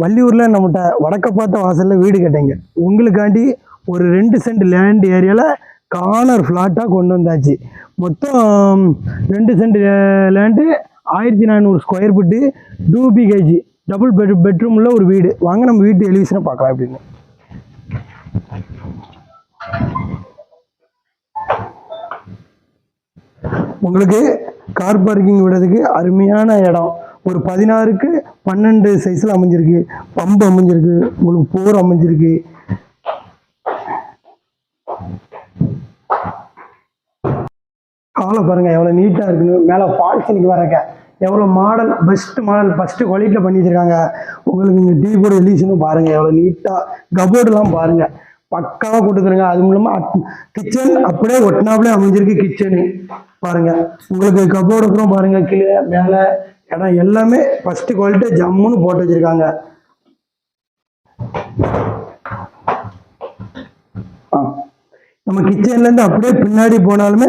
வள்ளியூரில் நம்மகிட்ட வடக்க பார்த்த வாசலில் வீடு கேட்டீங்க உங்களுக்காண்டி ஒரு ரெண்டு சென்ட் லேண்ட் ஏரியாவில் கார்னர் ஃப்ளாட்டாக கொண்டு வந்தாச்சு. மொத்தம் ரெண்டு சென்ட் லேண்டு ஆயிரத்தி நானூறு square feet two BHK double bed பெட்ரூமில் ஒரு வீடு. வாங்க நம்ம வீட்டு எலிவிஷனை பார்க்கலாம் அப்படின்னு. உங்களுக்கு கார் பார்க்கிங் விடுறதுக்கு அருமையான இடம். ஒரு பதினாறுக்கு பன்னெண்டு சைஸில் அமைஞ்சிருக்கு. பம்பு அமைஞ்சிருக்கு. உங்களுக்கு போர் அமைஞ்சிருக்கு. அவ்வளோ பாருங்கள் எவ்வளோ நீட்டாக இருக்குன்னு. மேலே பால்சனிக்கு வரக்க எவ்வளோ மாடல் பெஸ்ட் மாடல் ஃபஸ்ட்டு குவாலிட்டியில் பண்ணி வச்சுருக்காங்க உங்களுக்கு இங்கே டீ போர்டு எலிஷனும் பாருங்கள் எவ்வளோ நீட்டாக கபோர்டுலாம் பாருங்கள் பக்காவாக கொடுத்துருங்க அது மூலமாக கிச்சன் அப்படியே ஒட்டினாப்புலே அமைஞ்சிருக்கு கிச்சனு பாருங்கள் உங்களுக்கு கபோர்டுக்கும் பாருங்கள் கீழே மேலே ஏன்னா எல்லாமே ஃபர்ஸ்ட் குவாலிட்டி ஜம்முன்னு போட்டு வச்சுருக்காங்க. நம்ம கிச்சன்லேருந்து அப்படியே பின்னாடி போனாலுமே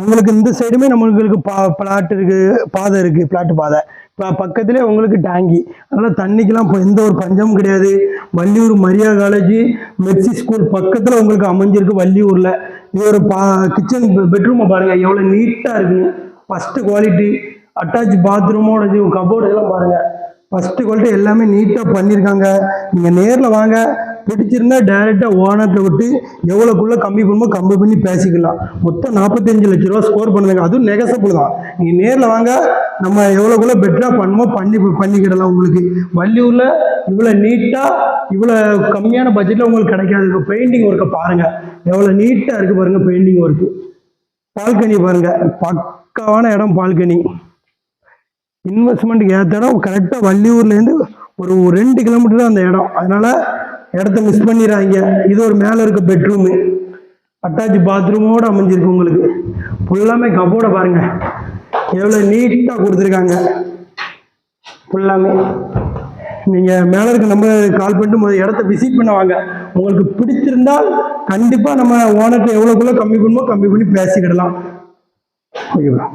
உங்களுக்கு இந்த சைடுமே நம்மளுக்கு பா பிளாட் இருக்கு பாதை இருக்குது பிளாட்டு பாதை. இப்போ பக்கத்துலேயே உங்களுக்கு டேங்கி அதனால் தண்ணிக்கெல்லாம் இப்போ எந்த ஒரு பஞ்சமும் கிடையாது. Valliyur Maria college mercy school பக்கத்தில் உங்களுக்கு அமைஞ்சிருக்கு வள்ளியூரில். இது ஒரு பா கிச்சன் பெட்ரூமை பாருங்கள் எவ்வளோ நீட்டாக இருக்குங்க ஃபஸ்ட்டு குவாலிட்டி அட்டாச் பாத்ரூமோட இது கபோர்டு இதெல்லாம் பாருங்கள் ஃபஸ்ட்டு குவாலிட்டி எல்லாமே நீட்டாக பண்ணியிருக்காங்க நீங்கள் நேரில் வாங்க. பிடிச்சிருந்தா டைரெக்டாக ஓனர்கிட்ட விட்டு எவ்வளோக்குள்ளே கம்மி பண்ணுமோ கம்மி பண்ணி பேசிக்கலாம். மொத்தம் நாற்பத்தஞ்சு லட்ச ரூபா ஸ்கோர் பண்ணுங்க அதுவும் நெகசபிள் தான். நீங்கள் நேரில் வாங்க. நம்ம எவ்வளோக்குள்ளே பெட்டராக பண்ணுமோ பண்ணி பண்ணிக்கிடலாம் உங்களுக்கு. வள்ளியூரில் இவ்வளோ நீட்டாக இவ்வளோ கம்மியான பட்ஜெட்டில் உங்களுக்கு கிடைக்காது. இப்போ பெயிண்டிங் ஒர்க்கை பாருங்கள் எவ்வளோ நீட்டாக இருக்குது பாருங்கள் பெயிண்டிங் ஒர்க்கு பால்கனி பாருங்கள் பக்காவான இடம் பால்கனி. இன்வெஸ்ட்மெண்ட்டுக்கு ஏற்ற இடம் கரெக்டாக வள்ளியூர்லேருந்து ஒரு ரெண்டு கிலோமீட்டர் தான் அந்த இடம். அதனால் இடத்த மிஸ் பண்ணிடுறாங்க இது ஒரு மேலே இருக்க பெட்ரூமு அட்டாச் பாத்ரூமோடு அமைஞ்சிருக்கு உங்களுக்கு. ஃபுல்லாமே கபோர்டை பாருங்க. எவ்வளோ நீட்டாக கொடுத்துருக்காங்க. ஃபுல்லாமே நீங்கள் மேலே இருக்க நம்பர் கால் பண்ணிட்டு முதல் இடத்த விசிட் பண்ண வாங்க. உங்களுக்கு பிடிச்சிருந்தால் கண்டிப்பாக நம்ம ஓனர்கிட்ட எவ்வளோக்குள்ளே கம்மி பண்ணுமோ கம்மி பண்ணி பேசிக்கிடலாம். ஓகேவா